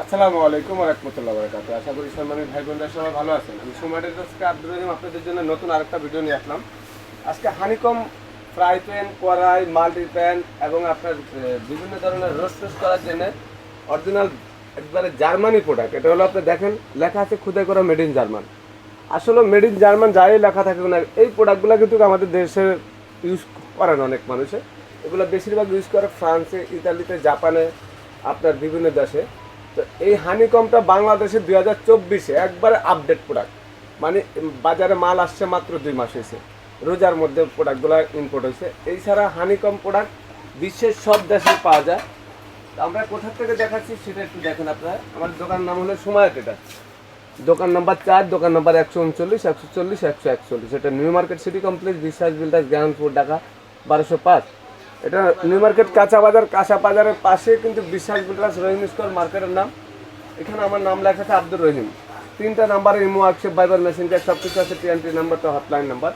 আসসালামু আলাইকুম রহমতুল্লাহ বরকাত আশা করি সম্মানিত ভাই বোনরা সবাই ভালো আছেন। আমি সুমাটের কাছে আব্দুর রহিম আপনাদের জন্য নতুন আরেকটা ভিডিও নিয়ে আসলাম। আজকে হানিকম ফ্রাই প্যান, কড়াই, মাল্টি প্যান এবং আপনার বিভিন্ন ধরনের রোস্ট করার জন্য অরিজিনাল একবারে জার্মানি প্রোডাক্ট। এটা হলো আপনি দেখেন, লেখা আছে খুদে করা মেড ইন জার্মান। আসলে মেড ইন জার্মান যাই লেখা থাকে না এই প্রোডাক্টগুলো কিন্তু আমাদের দেশের ইউজ করেন অনেক মানুষে। এগুলো বেশিরভাগ ইউজ করে ফ্রান্সে, ইতালিতে, জাপানে, আপনার বিভিন্ন দেশে। তো এই হানিকমটা বাংলাদেশে দুই হাজার চব্বিশে একবারে আপডেট প্রোডাক্ট মানে বাজারে মাল আসছে মাত্র দুই মাস হয়েছে। রোজার মধ্যে প্রোডাক্টগুলো ইম্পোর্ট হয়েছে। এই ছাড়া হানিকম প্রোডাক্ট বিশ্বের সব দেশে পাওয়া যায়। তো আমরা কোথা থেকে দেখাচ্ছি সেটা একটু দেখেন আপনারা। আমার দোকান নাম হলো সময় এটা দোকান নাম্বার চার, দোকান নাম্বার একশো উনচল্লিশ, একশো চল্লিশ, একশো একচল্লিশ। এটা new market city complex, Biswas builders গ্রাউন্ডপুর Dhaka, বারোশো পাঁচ। এটা নিউ মার্কেট কাঁচা বাজার, কাঁচা বাজারের পাশে কিন্তু বিশ্বাস বিল্ডার্স রহিম স্কোয়ার মার্কেটের নাম। এখানে আমার নাম লেখা আছে আব্দুর রহিম। তিনটা নাম্বার ইমো আক্ষেপ বাইবার মেসেঞ্জার সব কিছু আছে টিএনটি নাম্বারটা হটলাইন নাম্বার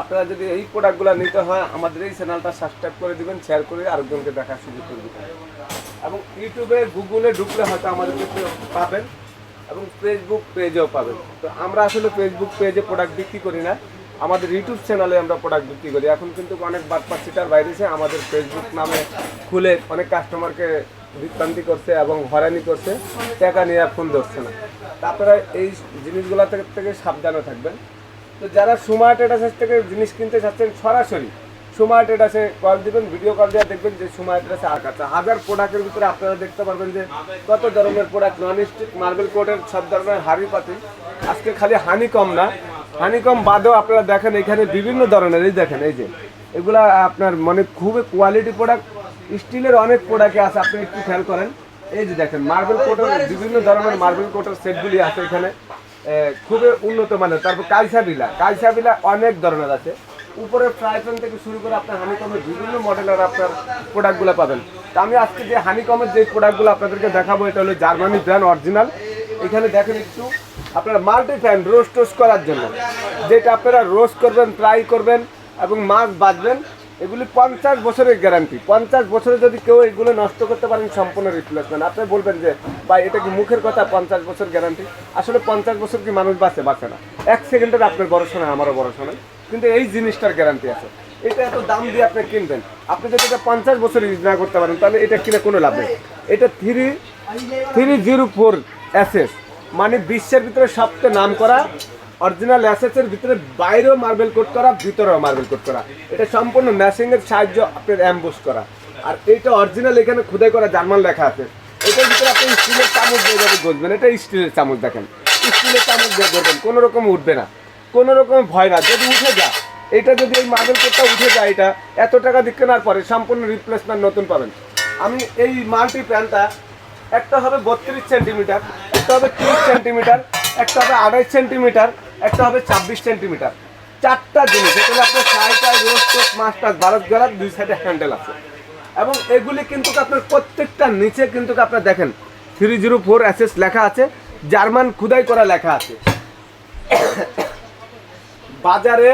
আপনারা যদি এই প্রোডাক্টগুলো নিতে হয়, আমাদের এই চ্যানেলটা সাবস্ক্রাইব করে দিবেন শেয়ার করে আরেকজনকে দেখার সুযোগ করে দিবেন। এবং ইউটিউবে গুগলে ঢুকলে হয়তো আমাদেরকে পাবেন এবং ফেসবুক পেজেও পাবেন। তো আমরা আসলে ফেসবুক পেজে প্রোডাক্ট বিক্রি করি না। আমাদের ইউটিউব চ্যানেলে আমরা প্রোডাক্ট বিক্রি করি। এখন কিন্তু অনেক বাটপার সিটার বাইরেছে আমাদের ফেসবুক নামে খুলে অনেক কাস্টমারকে বিভ্রান্তি করছে এবং হয়রানি করছে, টাকা নিয়ে ফোন ধরছে না। তা আপনারা এই জিনিসগুলো থেকে সাবধানে থাকবেন। তো যারা সুমার্ট ট্রেডার্সের থেকে জিনিস কিনতে চাচ্ছেন, সরাসরি সুমার্ট ট্রেডার্সে কল দিবেন ভিডিও কল দেওয়া দেখবেন যে সুমার্ট ট্রেডার্সে আর কাছে হাজার প্রোডাক্টের ভিতরে আপনারা দেখতে পারবেন যে কত ধরনের প্রোডাক্ট নন স্টিক মার্বেল কোটের সব ধরনের হাড়ি পাতি। আজকে খালি হানি কম না হানি কম বাদেও আপনারা দেখেন, এখানে বিভিন্ন ধরনের, এই দেখেন, এই যে। এগুলা আপনার মানে খুবই কোয়ালিটি প্রোডাক্ট স্টিলের অনেক প্রোডাক্ট আছে, আপনি একটু খেয়াল করেন। এই যে দেখেন মার্বেল কোটের বিভিন্ন ধরনের মার্বেল কোটের সেটগুলি আছে এখানে। খুবই উন্নত মানের। তারপর কাইসা বিলা। কাইসা বিলা অনেক ধরনের আছে। উপরে ফ্রাই প্যান থেকে শুরু করে আপনার হানিকমের বিভিন্ন মডেলের আপনার প্রোডাক্টগুলো পাবেন। তা আমি আজকে যে হানিকমের যে প্রোডাক্টগুলো আপনাদেরকে দেখাবো, এটা হলো জার্মানি ব্র্যান্ড অরিজিনাল এখানে দেখেন একটু, আপনার মাল্টি ফ্যান রোস্ট টোস্ট করার জন্য। যেটা আপনারা রোস্ট করবেন ফ্রাই করবেন এবং মাছ বাজবেন এগুলি পঞ্চাশ বছরের গ্যারান্টি পঞ্চাশ বছরে যদি কেউ এগুলো নষ্ট করতে পারেন, সম্পূর্ণ রিপ্লেসমেন্ট আপনি বলবেন যে, ভাই, এটা কি মুখের কথা? পঞ্চাশ বছর গ্যারান্টি আসলে পঞ্চাশ বছর কি মানুষ বাঁচে? বাঁচে না। এক সেকেন্ডের আপনার ভরসা নয় আমারও বড় নয় কিন্তু এই জিনিসটার গ্যারান্টি আছে। এটা এত দাম দিয়ে আপনি কিনবেন। আপনি যদি এটা পঞ্চাশ বছর ইউজ না করতে পারেন, তাহলে এটা কিনে কোনো লাভ নেই। এটা থ্রি থ্রি জিরো ফোর অ্যাসেস মানে বিশ্বের ভিতরে সবচেয়ে নাম করা অরিজিনাল অ্যাসেসের ভিতরে বাইরেও মার্বেল কোট করা, ভিতরেও মার্বেল কোট করা। এটা সম্পূর্ণ ম্যাশিংয়ের সাহায্য আপনার অ্যাম্বুস করা। আর এইটা অরিজিনাল এখানে খুদাই করা জার্মান লেখা আছে। এটার ভিতরে আপনি স্টিলের চামচ দিয়ে যাবে গজবেন। এটা স্টিলের চামচ দেখেন। স্টিলের চামচ দিয়ে করবেন কোনো রকম উঠবে না। কোনো রকম ভয় না। যদি উঠে যা এটা যদি এই মার্বেল কোটটা উঠে যায়, এটা এত টাকা দিয়ে কেনার পরে সম্পূর্ণ রিপ্লেসমেন্ট নতুন পাবেন। আমি এই মাল্টি প্যান্টটা একটা হবে বত্রিশ সেন্টিমিটার একটা হবে তিরিশ সেন্টিমিটার, একটা হবে আড়াইশ সেন্টিমিটার, একটা হবে ছাব্বিশ সেন্টিমিটার। চারটা জিনিস এটা আপনার সাইটাই রোস্ট টোস্ট মাস্টার ভারত গেলার দুই সাইডে হ্যান্ডেল আছে। এবং এগুলি কিন্তু আপনার প্রত্যেকটা নিচে কিন্তু আপনার দেখেন থ্রি জিরো ফোর অ্যাসেস লেখা আছে, জার্মান খুদাই করা লেখা আছে। বাজারে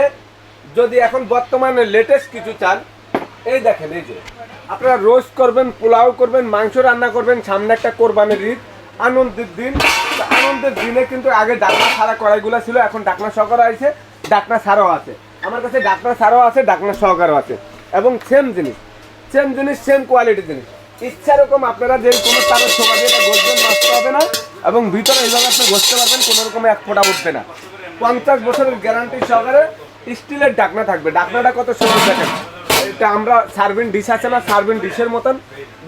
যদি এখন বর্তমানে লেটেস্ট কিছু চান, এই দেখেন এই যে, আপনারা রোস্ট করবেন, পোলাও করবেন, মাংস রান্না করবেন, সামনে একটা কোরবানির ঈদ আনন্দের দিন আনন্দের দিনে কিন্তু আগে ডাকনা ছাড়া কড়াইগুলো ছিল, এখন ডাকনা সহকারে আছে ডাকনা ছাড়াও আছে। আমার কাছে ডাকনা ছাড়াও আছে, ডাকনা সহকারও আছে। এবং সেম জিনিস সেম জিনিস সেম কোয়ালিটি জিনিস। ইচ্ছা রকম আপনারা যে কোনো তারের ছোকা দিয়ে গসবেন নষ্ট হবে না, এবং ভিতরে এইভাবে আপনি গসতে পারবেন, কোনো রকম এক ফোঁটা উঠবে না। পঞ্চাশ বছরের গ্যারান্টি সহকারে স্টিলের ডাকনা থাকবে। ডাকনাটা কত সুন্দর দেখেন। এটা আমরা সার্ভিন ডিশ আছে না সার্ভিন ডিশের মতন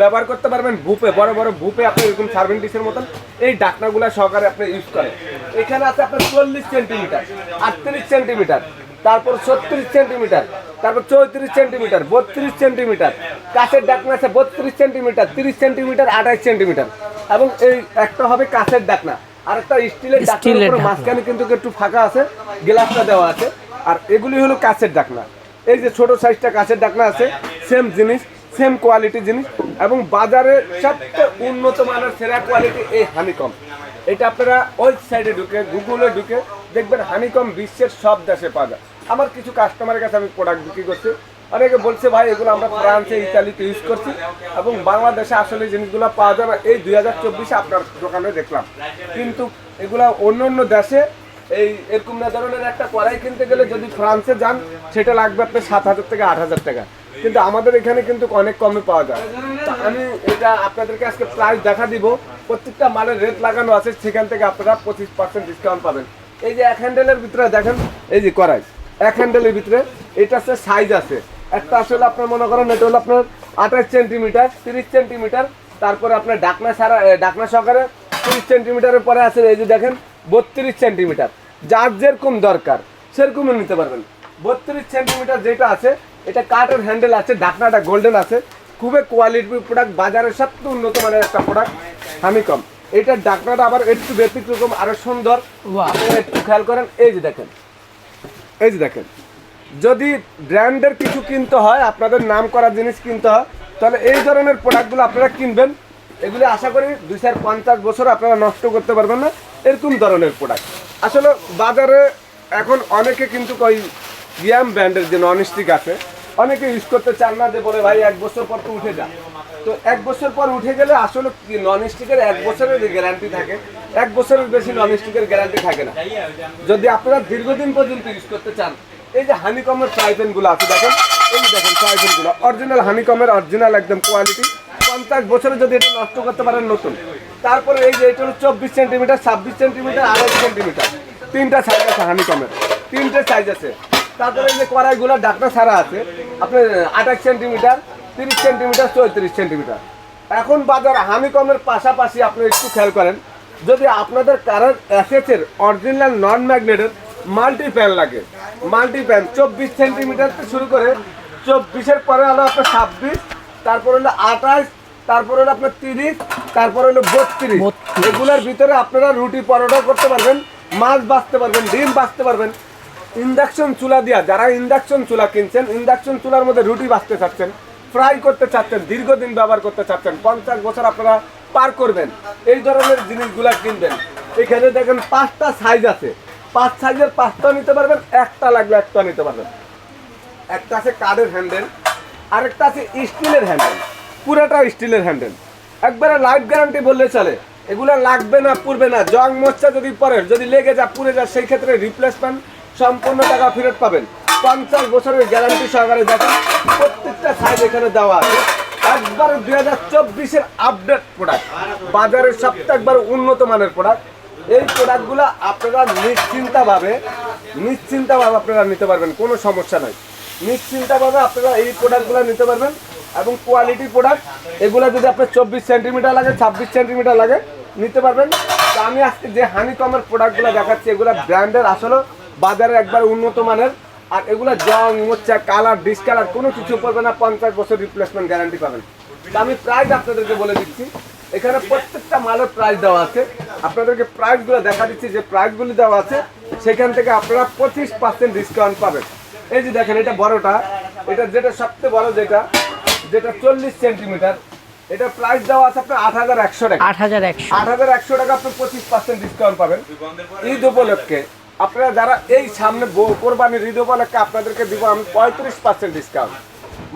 ব্যবহার করতে পারবেন বুপে বড় বড় বুপে আপনি এরকম সার্ভিন ডিশের মতন। এই ডাকনাগুলো সহকারে আপনি ইউজ করেন। এখানে আছে আপনার চল্লিশ সেন্টিমিটার আটত্রিশ সেন্টিমিটার তারপর ছত্রিশ সেন্টিমিটার তারপর চৌত্রিশ সেন্টিমিটার বত্রিশ সেন্টিমিটার কাছের ডাকনা আছে বত্রিশ সেন্টিমিটার তিরিশ সেন্টিমিটার আঠাইশ সেন্টিমিটার এবং এই একটা হবে কাছের ডাকনা আর একটা স্টিলের ডাকনার ঢাকনা। মাঝখানে কিন্তু একটু ফাঁকা আছে গ্লাসটা দেওয়া আছে। আর এগুলি হলো কাছের ডাকনা। এই যে ছোট সাইজটা কাছের ডাকনা আছে সেম জিনিস সেম কোয়ালিটি জিনিস, এবং বাজারে সবচেয়ে উন্নত মানের সেরা কোয়ালিটি এই হানিকম এটা আপনারা ওই সাইডে ঢুকে গুগলে ঢুকে দেখবেন হানিকম বিশ্বের সব দেশে পাওয়া যায়। আমার কিছু কাস্টমারের কাছে আমি প্রোডাক্ট বিক্রি করছি। অনেকে বলছে, ভাই, এগুলো আমরা ফ্রান্সে ইতালিতে ইউজ করছি এবং বাংলাদেশে আসলে জিনিসগুলো পাওয়া যায় না এই দুই হাজার চব্বিশে আপনার দোকানে দেখলাম। কিন্তু এগুলা অন্য অন্য দেশে এই এরকম না ধরনের একটা কড়াই কিনতে গেলে যদি ফ্রান্সে যান, সেটা লাগবে আপনার সাত হাজার থেকে আট হাজার টাকা। কিন্তু আমাদের এখানে কিন্তু অনেক কমে পাওয়া যায়। আমি এটা আপনাদেরকে আজকে প্রাইস দেখা দিব। প্রত্যেকটা মালের রেট লাগানো আছে, সেখান থেকে আপনারা পঁচিশ পার্সেন্ট ডিসকাউন্ট পাবেন। এই যে এক হ্যান্ডেলের ভিতরে দেখেন, এই যে কড়াই, এক হ্যান্ডেলের ভিতরে এটা হচ্ছে সাইজ আছে। একটা আসলে আপনার মনে করেন, এটা হলো আপনার আঠাশ সেন্টিমিটার তিরিশ সেন্টিমিটার তারপরে আপনার ডাকনা সারা ডাকনা সহকারে তিরিশ সেন্টিমিটারের পরে আছে। এই যে দেখেন বত্রিশ সেন্টিমিটার। যার যেরকম দরকার সেরকমই নিতে পারবেন। বত্রিশ সেন্টিমিটার যেটা আছে এটা কাঠের হ্যান্ডেল আছে ঢাকনাটা গোল্ডেন আছে। খুবই কোয়ালিটির প্রোডাক্ট বাজারের সবচেয়ে উন্নত মানের একটা প্রোডাক্ট হানিকম এটার ঢাকনাটা আবার একটু ব্যতিক্রম আরও সুন্দর. আপনারা একটু খেয়াল করেন এই যে দেখেন। এই যে দেখেন। যদি ব্র্যান্ডের কিছু কিনতে হয় আপনাদের নাম করা জিনিস কিনতে হয় তাহলে এই ধরনের প্রোডাক্টগুলো আপনারা কিনবেন। এগুলি আশা করি দুই চার পঞ্চাশ বছর আপনারা নষ্ট করতে পারবেন না। এরকম ধরনের প্রোডাক্ট আসলে বাজারে এখন অনেকে কিন্তু ওই ইয়াম ব্র্যান্ডের যে নন স্টিক আছে, অনেকে ইউজ করতে চান না যে বলে, ভাই, এক বছর পর তো উঠে যা। তো এক বছর পর উঠে গেলে আসলে নন স্টিকের এক বছরের যে গ্যারান্টি থাকে, এক বছরের বেশি নন স্টিকের গ্যারান্টি থাকে না। যদি আপনারা দীর্ঘদিন পর্যন্ত ইউজ করতে চান, এই যে হানিকমের ফ্রাইপেনগুলো আছে, দেখেন, এই দেখেন ফ্রাইপেনগুলো অরিজিনাল হানিকমের অরিজিনাল একদম কোয়ালিটি পঞ্চাশ বছরে যদি এটা নষ্ট করতে পারেন নতুন। তারপরে এই যে এটা হলো চব্বিশ সেন্টিমিটার, ছাব্বিশ সেন্টিমিটার আড়াই সেন্টিমিটার। তিনটা সাইজ আছে হানিকমের তিনটে সাইজ আছে। তারপরে এই যে কড়াইগুলো ডাকনা ছাড়া আছে। আপনার আঠাশ সেন্টিমিটার, তিরিশ সেন্টিমিটার, চৌত্রিশ সেন্টিমিটার। এখন বাজার হানিকমের পাশাপাশি আপনি একটু খেয়াল করেন, যদি আপনাদের কারোর অ্যাসেসের অরিজিনাল নন ম্যাগনেটের মাল্টি প্যান লাগে মাল্টি প্যান চব্বিশ সেন্টিমিটার থেকে শুরু করে চব্বিশের পরে হলো আপনার ছাব্বিশ, তারপর হলো আঠাশ, তারপর হলো আপনার তিরিশ তারপর হলো বত্রিশ। 32 এগুলোর ভিতরে আপনারা রুটি পরোটা করতে পারবেন মাছ বাঁচতে পারবেন ডিম বাঁচতে পারবেন। ইন্ডাকশন চুলা দিয়া যারা ইন্ডাকশন চুলা কিনছেন ইন্ডাকশন চুলার মধ্যে রুটি বাঁচতে চাচ্ছেন ফ্রাই করতে চাচ্ছেন দীর্ঘদিন ব্যবহার করতে চাচ্ছেন পঞ্চাশ বছর আপনারা পার করবেন এই ধরনের জিনিসগুলা কিনবেন। এখানে দেখেন পাঁচটা সাইজ আছে। পাঁচ সাইজের পাঁচটা নিতে পারবেন একটা লাগলে একটা নিতে পারবেন। একটা আছে কাঠের হ্যান্ডেল আরেকটা আছে স্টিলের হ্যান্ডেল পুরাটা স্টিলের হ্যান্ডেল একবারে লাইফ গ্যারান্টি বললে চলে। এগুলো লাগবে না পুরবে না। জং মোচা যদি পরে যদি লেগে যা পুড়ে যায়, সেই ক্ষেত্রে রিপ্লেসমেন্ট সম্পূর্ণ টাকা ফেরত পাবেন। পঞ্চাশ বছরের গ্যারান্টি সহকারে দেখেন, প্রত্যেকটা সাইজ এখানে দেওয়া আছে। একবার দুই হাজার চব্বিশের আপডেট প্রোডাক্ট বাজারের সবচেয়ে একবার উন্নত মানের প্রোডাক্ট এই প্রোডাক্টগুলো আপনারা নিশ্চিন্তাভাবে নিশ্চিন্তাভাবে আপনারা নিতে পারবেন, কোনো সমস্যা নাই। নিশ্চিন্তাভাবে আপনারা এই প্রোডাক্টগুলো নিতে পারবেন। এবং কোয়ালিটি প্রোডাক্ট এগুলো যদি আপনার চব্বিশ সেন্টিমিটার লাগে, ছাব্বিশ সেন্টিমিটার লাগে, নিতে পারবেন। তো আমি আজকে যে হানিকমের প্রোডাক্টগুলো দেখাচ্ছি, এগুলো ব্র্যান্ডের আসলে বাজারে একবার উন্নত মানের। আর এগুলো জং মোচ্চা কালার ডিসকালার কোনো কিছু পড়বে না, পঞ্চাশ বছর রিপ্লেসমেন্ট গ্যারান্টি পাবেন। তো আমি প্রাইস আপনাদেরকে বলে দিচ্ছি, এখানে প্রত্যেকটা মালের প্রাইস দেওয়া আছে। আপনাদেরকে প্রাইসগুলো দেখা দিচ্ছি, যে প্রাইসগুলি দেওয়া আছে, সেখান থেকে আপনারা পঁচিশ পার্সেন্ট ডিসকাউন্ট পাবেন। এই যে দেখেন, এটা বড়টা। এটা যেটা সবচেয়ে বড় যেটা যেটা চল্লিশ সেন্টিমিটার এটা প্রাইস দেওয়া আছে আপনার আট হাজার একশো টাকা। আট হাজার একশো। আট হাজার একশো টাকা আপনি পঁচিশ পার্সেন্ট ডিসকাউন্ট পাবেন। ঈদ উপলক্ষে আপনারা যারা এই সামনে কোরবানির ঈদ উপলক্ষে আপনাদেরকে দিব আমি পঁয়ত্রিশ পার্সেন্ট ডিসকাউন্ট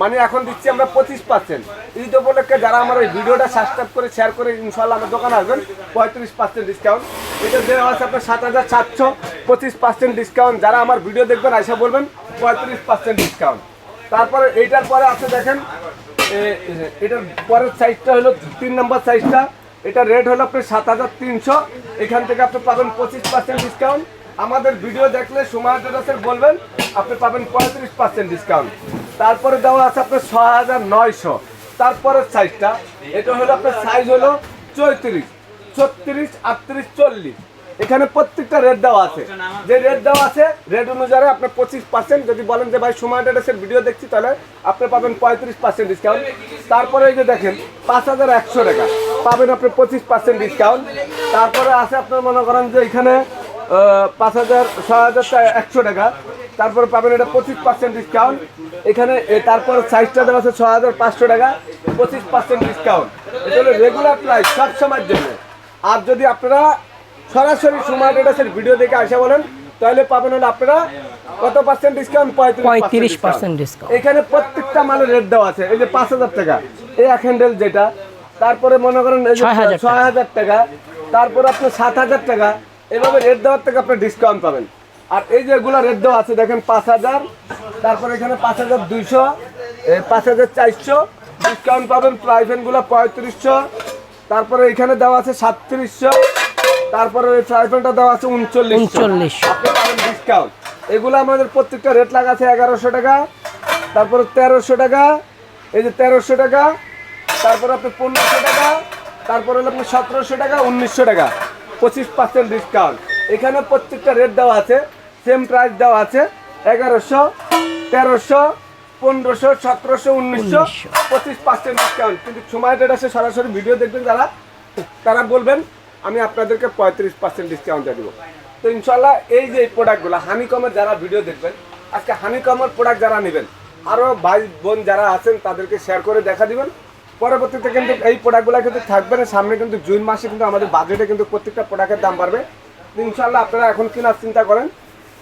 মানে এখন দিচ্ছি আমরা পঁচিশ পার্সেন্ট ঈদ উপলক্ষে যারা আমার এই ভিডিওটা সাবস্ক্রাইব করে শেয়ার করে ইনশাল্লাহ আমার দোকানে আসবেন পঁয়ত্রিশ পার্সেন্ট ডিসকাউন্ট এটা দেওয়া আছে আপনার সাত হাজার সাতশো পঁচিশ পার্সেন্ট ডিসকাউন্ট যারা আমার ভিডিও দেখবেন আইসা বলবেন পঁয়ত্রিশ পার্সেন্ট ডিসকাউন্ট তারপরে এইটার পরে আছে দেখেন এটার পরের সাইজটা হলো তিন নম্বর সাইজটা এটা রেট হলো আপনার সাত হাজার তিনশো। এখান থেকে আপনি পাবেন পঁচিশ পার্সেন্ট ডিসকাউন্ট আমাদের ভিডিও দেখলে সময় দাসের বলবেন, আপনি পাবেন পঁয়ত্রিশ পার্সেন্ট ডিসকাউন্ট তারপরে দেওয়া আছে আপনার ছ হাজার নয়শো। তারপরের সাইজটা এটা হলো আপনার সাইজ হলো চৌত্রিশ, ছত্রিশ, আটত্রিশ, চল্লিশ। এখানে প্রত্যেকটা রেট দেওয়া আছে। যে রেট দেওয়া আছে রেট অনুযায়ী আপনার পঁচিশ পার্সেন্ট যদি বলেন যে ভাই সময় ডেটের ভিডিও দেখছি তাহলে আপনি পাবেন পঁয়ত্রিশ পার্সেন্ট ডিসকাউন্ট তারপরে এই যে দেখেন পাঁচ হাজার একশো টাকা। পাবেন আপনি পঁচিশ পার্সেন্ট ডিসকাউন্ট তারপরে আছে আপনার মনে করেন যে এখানে পাঁচ হাজার ছ হাজার একশো টাকা। তারপরে পাবেন এটা পঁচিশ পার্সেন্ট ডিসকাউন্ট এখানে তারপরে সাইজটা দেওয়া আছে ছ হাজার পাঁচশো টাকা পঁচিশ পার্সেন্ট ডিসকাউন্ট এটা হলো রেগুলার প্রাইস সব সময়ের জন্য। আর যদি আপনারা সরাসরি সময় ডেটাসের ভিডিও দেখে আসা বলেন তাহলে পাবেন হলো আপনারা কত পার্সেন্ট ডিসকাউন্ট পঁয়ত্রিশ পার্সেন্ট ডিসকাউন্ট এখানে প্রত্যেকটা মালের রেট দেওয়া আছে এই যে পাঁচ হাজার টাকা এই এক হ্যান্ডেল যেটা তারপরে মনে করেন এই যে 6,000 টাকা। ছয় হাজার টাকা তারপরে আপনার সাত হাজার টাকা এভাবে রেট দেওয়ার থেকে আপনি ডিসকাউন্ট পাবেন। আর এই যেগুলো রেট দেওয়া আছে দেখেন পাঁচ হাজার তারপরে এখানে পাঁচ হাজার দুইশো পাঁচ হাজার চারশো ডিসকাউন্ট পাবেন প্রাইভেনগুলো পঁয়ত্রিশশো তারপরে এখানে দেওয়া আছে সাতত্রিশশো তারপরে ওই ট্রাইফেলটা দেওয়া আছে উনচল্লিশ উনচল্লিশশো। আপনি পাবেন ডিসকাউন্ট এগুলো আমাদের প্রত্যেকটা রেট লাগা আছে এগারোশো টাকা তারপরে তেরোশো টাকা এই যে তেরোশো টাকা তারপরে আপনি পনেরোশো টাকা তারপরে হলো আপনি সতেরোশো টাকা উনিশশো টাকা পঁচিশ পার্সেন্ট ডিসকাউন্ট এখানে প্রত্যেকটা রেট দেওয়া আছে সেম প্রাইস দেওয়া আছে এগারোশো তেরোশো পনেরোশো সতেরোশো উনিশশো পঁচিশ পার্সেন্ট ডিসকাউন্ট কিন্তু সময় ডেট আছে সরাসরি ভিডিও দেখবেন যারা তারা বলবেন আমি আপনাদেরকে পঁয়ত্রিশ পার্সেন্ট ডিসকাউন্টে দেবো। তো ইনশাল্লাহ এই যে প্রোডাক্টগুলো হানিকমের যারা ভিডিও দেখবেন, আজকে হানিকমের প্রোডাক্ট যারা নেবেন আরও ভাই বোন যারা আছেন, তাদেরকে শেয়ার করে দেখা দিবেন। পরবর্তীতে কিন্তু এই প্রোডাক্টগুলো কিন্তু থাকবে না, সামনে কিন্তু জুন মাসে কিন্তু আমাদের বাজেটে কিন্তু প্রত্যেকটা প্রোডাক্টের দাম বাড়বে। তো ইনশাল্লাহ আপনারা এখন কেনার চিন্তা করেন।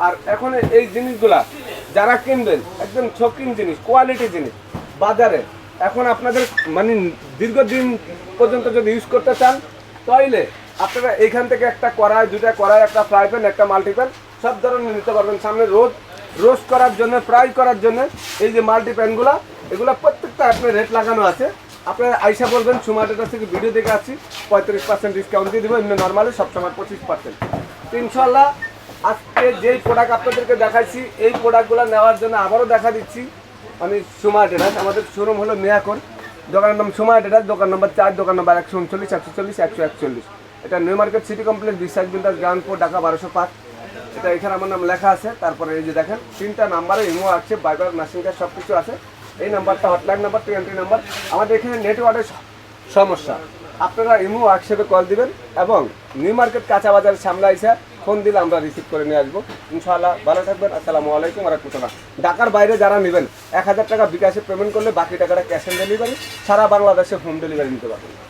আর এখন এই জিনিসগুলা যারা কিনবেন, একদম শৌখিন জিনিস কোয়ালিটি জিনিস, বাজারে, এখন আপনাদের মানে দীর্ঘদিন পর্যন্ত যদি ইউজ করতে চান, তাইলে আপনারা এইখান থেকে একটা কড়াই দুটা কড়াই, একটা ফ্রাই প্যান একটা মাল্টিপ্যান সব ধরনের নিতে পারবেন। সামনে রোদ রোস্ট করার জন্য ফ্রাই করার জন্য এই যে মাল্টি প্যানগুলো এগুলো প্রত্যেকটা আপনার রেট লাগানো আছে। আপনারা আইসা বলবেন সুমার্টের থেকে ভিডিও দেখে আসছি, পঁয়ত্রিশ পার্সেন্ট ডিসকাউন্ট দিয়ে দেবো, এমনি নর্মালি সবসময় পঁচিশ পার্সেন্ট ইনশাল্লাহ আজকে যেই প্রোডাক্ট আপনাদেরকে দেখাইছি, এই প্রোডাক্টগুলো নেওয়ার জন্য আবারও দেখা দিচ্ছি আমি সুমা টেরাস আমাদের শোরুম হলো মেয়াকন দোকানের নাম সুমা টেরাস দোকান নম্বর চার, দোকান নম্বর একশো উনচল্লিশ, একশো চল্লিশ, একশো একচল্লিশ। এটা নিউ মার্কেট সিটি কমপ্লেক্স বিশ্বাস বিন্দাস গ্রাউন্ডপুর ঢাকা বারোশো পাঁচ এটা এখানে আমার নাম লেখা আছে, তারপরে এই যে দেখেন, তিনটা নাম্বারে ইমো আছে বাইবার নার্সিং কার্ড সব কিছু আছে। এই নাম্বারটা হটলাইন নাম্বার টোয়েন্টি নাম্বার আমাদের এখানে নেটওয়ার্কের সমস্যা। আপনারা ইমো হোয়াটসঅ্যাপে কল দিবেন এবং নিউ মার্কেট কাঁচা বাজারের সামনে আইসা ফোন দিলে আমরা রিসিভ করে নিয়ে আসব। ইনশাআল্লাহ, ভালো থাকবেন, আসসালামু আলাইকুম রহমতুল্লাহ। ঢাকার বাইরে যারা নেবেন, এক হাজার টাকা বিকাশে পেমেন্ট করলে বাকি টাকাটা ক্যাশ অন ডেলিভারি সারা বাংলাদেশে হোম ডেলিভারি নিতে পারবেন।